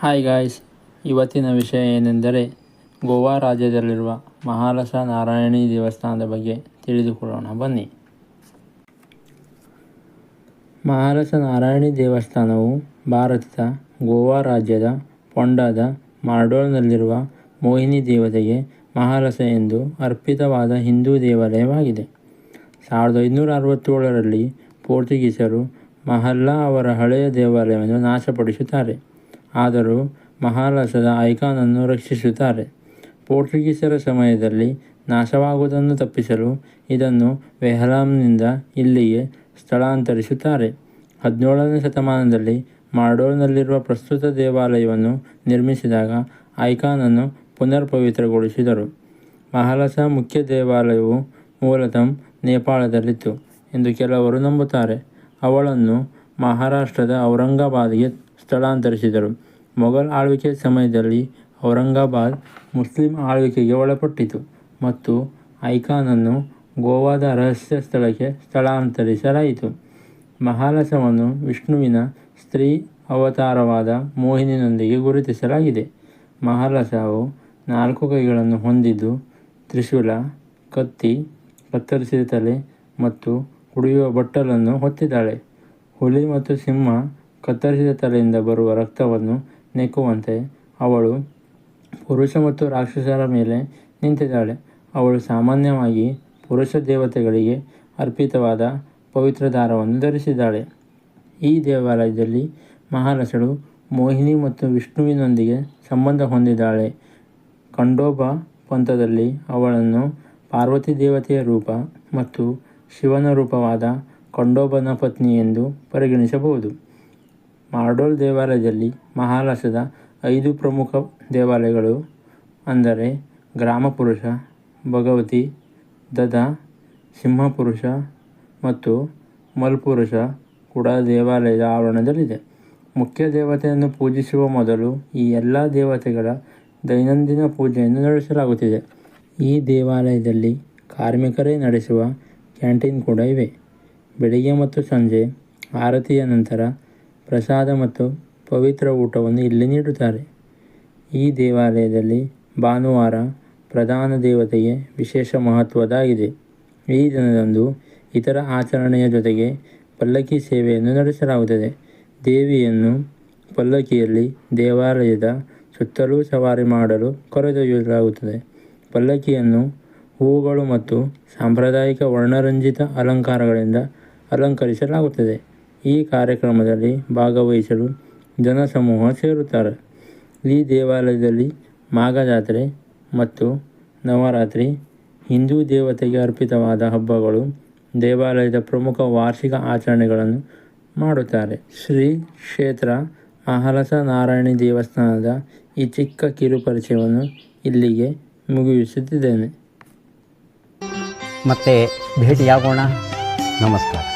Hi guys ಇವತ್ತಿನ ವಿಷಯ ಏನೆಂದರೆ ಗೋವಾ ರಾಜ್ಯದಲ್ಲಿರುವ ಮಹಾಲಸ ನಾರಾಯಣಿ ದೇವಸ್ಥಾನದ ಬಗ್ಗೆ ತಿಳಿದುಕೊಳ್ಳೋಣ. ಬನ್ನಿ. ಮಹಾಲಸ ನಾರಾಯಣಿ ದೇವಸ್ಥಾನವು ಭಾರತದ ಗೋವಾ ರಾಜ್ಯದ ಪೊಂಡಾದ ಮಾರ್ಡೋಲ್ನಲ್ಲಿರುವ ಮೋಹಿನಿ ದೇವತೆಗೆ ಮಹಾಲಸ ಎಂದು ಅರ್ಪಿತವಾದ ಹಿಂದೂ ದೇವಾಲಯವಾಗಿದೆ. ಸಾವಿರದ ಐನೂರ ಅರವತ್ತೇಳರಲ್ಲಿ ಪೋರ್ಚುಗೀಸರು ಮಹಲ್ಲಾ ಅವರ ಹಳೆಯ ದೇವಾಲಯವನ್ನು ನಾಶಪಡಿಸುತ್ತಾರೆ. ಆದರೂ ಮಹಾಲಸದ ಐಕಾನನ್ನು ರಕ್ಷಿಸುತ್ತಾರೆ. ಪೋರ್ಚುಗೀಸರ ಸಮಯದಲ್ಲಿ ನಾಶವಾಗುವುದನ್ನು ತಪ್ಪಿಸಲು ಇದನ್ನು ವೆಹಲಾಂನಿಂದ ಇಲ್ಲಿಗೆ ಸ್ಥಳಾಂತರಿಸುತ್ತಾರೆ. ಹದಿನೇಳನೇ ಶತಮಾನದಲ್ಲಿ ಮಾಡೋಲ್ನಲ್ಲಿರುವ ಪ್ರಸ್ತುತ ದೇವಾಲಯವನ್ನು ನಿರ್ಮಿಸಿದಾಗ ಐಕಾನನ್ನು ಪುನರ್ ಪವಿತ್ರಗೊಳಿಸಿದರು ಮಹಾರಾಷ್ಟ್ರ ಮುಖ್ಯ ದೇವಾಲಯವು ಮೂಲತಃ ನೇಪಾಳದಲ್ಲಿತ್ತು ಎಂದು ಕೆಲವರು ನಂಬುತ್ತಾರೆ. ಅವಳನ್ನು ಮಹಾರಾಷ್ಟ್ರದ ಔರಂಗಾಬಾದ್ಗೆ ಸ್ಥಳಾಂತರಿಸಿದರು. ಮೊಘಲ್ ಆಳ್ವಿಕೆ ಸಮಯದಲ್ಲಿ ಔರಂಗಾಬಾದ್ ಮುಸ್ಲಿಂ ಆಳ್ವಿಕೆಗೆ ಒಳಪಟ್ಟಿತು ಮತ್ತು ಐಕಾನನ್ನು ಗೋವಾದ ರಹಸ್ಯ ಸ್ಥಳಕ್ಕೆ ಸ್ಥಳಾಂತರಿಸಲಾಯಿತು. ಮಹಾಲಸವನ್ನು ವಿಷ್ಣುವಿನ ಸ್ತ್ರೀ ಅವತಾರವಾದ ಮೋಹಿನಿಯೊಂದಿಗೆ ಗುರುತಿಸಲಾಗಿದೆ. ಮಹಾಲಸವು ನಾಲ್ಕು ಕೈಗಳನ್ನು ಹೊಂದಿದ್ದು ತ್ರಿಶೂಲ, ಕತ್ತಿ, ಕತ್ತರಿಸಿದ ತಲೆ ಮತ್ತು ಕುಡಿಯುವ ಬಟ್ಟಲನ್ನು ಹೊತ್ತಿದ್ದಾಳೆ. ಹುಲಿ ಮತ್ತು ಸಿಂಹ ಕತ್ತರಿಸಿದ ತಲೆಯಿಂದ ಬರುವ ರಕ್ತವನ್ನು ನೆಕ್ಕುವಂತೆ ಅವಳು ಪುರುಷ ಮತ್ತು ರಾಕ್ಷಸರ ಮೇಲೆ ನಿಂತಿದ್ದಾಳೆ. ಅವಳು ಸಾಮಾನ್ಯವಾಗಿ ಪುರುಷ ದೇವತೆಗಳಿಗೆ ಅರ್ಪಿತವಾದ ಪವಿತ್ರ ದಾರವನ್ನು ಧರಿಸಿದ್ದಾಳೆ. ಈ ದೇವಾಲಯದಲ್ಲಿ ಮಹಾರಸಳು ಮೋಹಿನಿ ಮತ್ತು ವಿಷ್ಣುವಿನೊಂದಿಗೆ ಸಂಬಂಧ ಹೊಂದಿದ್ದಾಳೆ. ಖಂಡೋಬ ಪಂಥದಲ್ಲಿ ಅವಳನ್ನು ಪಾರ್ವತಿ ದೇವತೆಯ ರೂಪ ಮತ್ತು ಶಿವನ ರೂಪವಾದ ಖಂಡೋಬನ ಪತ್ನಿ ಎಂದು ಪರಿಗಣಿಸಬಹುದು. ಮಾರ್ಡೋಲ್ ದೇವಾಲಯದಲ್ಲಿ ಮಹಾರಾಷ್ಟ್ರದ ಐದು ಪ್ರಮುಖ ದೇವಾಲಯಗಳು ಅಂದರೆ ಗ್ರಾಮಪುರುಷ ಭಗವತಿ, ದದಾ ಸಿಂಹಪುರುಷ ಮತ್ತು ಮಲ್ಪುರುಷ ಕೂಡ ದೇವಾಲಯದ ಆವರಣದಲ್ಲಿದೆ. ಮುಖ್ಯ ದೇವತೆಯನ್ನು ಪೂಜಿಸುವ ಮೊದಲು ಈ ಎಲ್ಲ ದೇವತೆಗಳ ದೈನಂದಿನ ಪೂಜೆಯನ್ನು ನಡೆಸಲಾಗುತ್ತಿದೆ. ಈ ದೇವಾಲಯದಲ್ಲಿ ಕಾರ್ಮಿಕರೇ ನಡೆಸುವ ಕ್ಯಾಂಟೀನ್ ಕೂಡ ಇವೆ. ಬೆಳಿಗ್ಗೆ ಮತ್ತು ಸಂಜೆ ಆರತಿಯ ನಂತರ ಪ್ರಸಾದ ಮತ್ತು ಪವಿತ್ರ ಊಟವನ್ನು ಇಲ್ಲಿ ನೀಡುತ್ತಾರೆ. ಈ ದೇವಾಲಯದಲ್ಲಿ ಭಾನುವಾರ ಪ್ರಧಾನ ದೇವತೆಗೆ ವಿಶೇಷ ಮಹತ್ವದಾಗಿದೆ ಈ ದಿನದಂದು ಇತರ ಆಚರಣೆಯ ಜೊತೆಗೆ ಪಲ್ಲಕ್ಕಿ ಸೇವೆಯನ್ನು ನಡೆಸಲಾಗುತ್ತದೆ. ದೇವಿಯನ್ನು ಪಲ್ಲಕ್ಕಿಯಲ್ಲಿ ದೇವಾಲಯದ ಸುತ್ತಲೂ ಸವಾರಿ ಮಾಡಲು ಕರೆದೊಯ್ಯಲಾಗುತ್ತದೆ. ಪಲ್ಲಕ್ಕಿಯನ್ನು ಹೂವುಗಳು ಮತ್ತು ಸಾಂಪ್ರದಾಯಿಕ ವರ್ಣರಂಜಿತ ಅಲಂಕಾರಗಳಿಂದ ಅಲಂಕರಿಸಲಾಗುತ್ತದೆ. ಈ ಕಾರ್ಯಕ್ರಮದಲ್ಲಿ ಭಾಗವಹಿಸಲು ಜನಸಮೂಹ ಸೇರುತ್ತಾರೆ. ಈ ದೇವಾಲಯದಲ್ಲಿ ಮಾಘ ಜಾತ್ರೆ ಮತ್ತು ನವರಾತ್ರಿ ಹಿಂದೂ ದೇವತೆಗೆ ಅರ್ಪಿತವಾದ ಹಬ್ಬಗಳು ದೇವಾಲಯದ ಪ್ರಮುಖ ವಾರ್ಷಿಕ ಆಚರಣೆಗಳನ್ನು ಮಾಡುತ್ತಾರೆ. ಶ್ರೀ ಕ್ಷೇತ್ರ ಮಹಲಸ ನಾರಾಯಣಿ ದೇವಸ್ಥಾನದ ಈ ಚಿಕ್ಕ ಕಿರು ಪರಿಚಯವನ್ನು ಇಲ್ಲಿಗೆ ಮುಗಿಸುತ್ತಿದ್ದೇನೆ. ಮತ್ತೆ ಭೇಟಿಯಾಗೋಣ. ನಮಸ್ಕಾರ.